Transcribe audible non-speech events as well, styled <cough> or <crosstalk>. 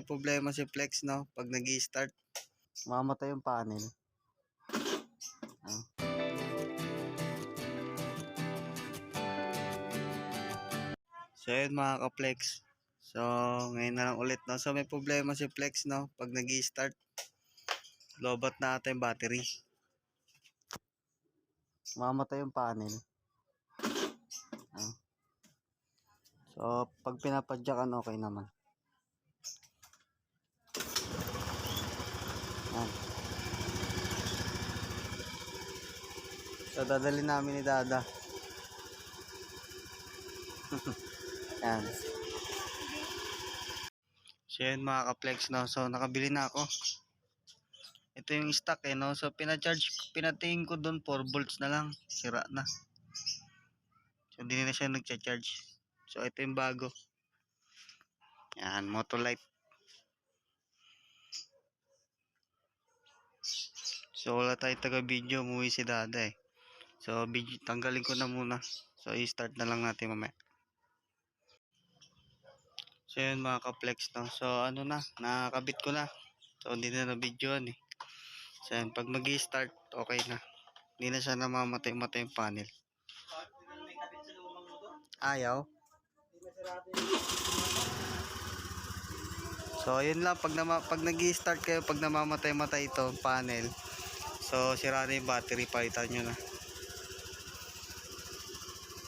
may problema si Flex, no? Pag nag start mamatay yung panel. Ah. So, yun mga ka-Flex. So, ngayon na lang ulit, no? So, may problema si Flex, no? Pag nag start lobat na ata yung battery. Mamatay yung panel. Ah. So, pag pinapadyakan, okay naman. Yan. So, dadali namin ni Dada. <laughs> Yan. So, yun mga ka-flex, no? So, nakabili na ako. Ito yung stock, eh, no? So, pinacharge, pinatingin ko doon 4 volts na lang. Sira na. So, hindi na siya nagcha-charge. So, ito yung bago. Yan, Motolite. So, wala tayo taga-video. Umuwi si Dada, eh. So, video, tanggalin ko na muna. So, i-start na lang natin mamaya. So, yun mga ka-flex, no? So, ano na, nakakabit ko na. So, hindi na na-videoan, eh. So, yan, pag mag start okay na. Hindi na siya namamatay-matay yung panel. Ayaw? So, yun lang. Pag, nama, pag nag start kayo, pag namamatay-matay ito, panel, so, sira na yung battery, palitan nyo na.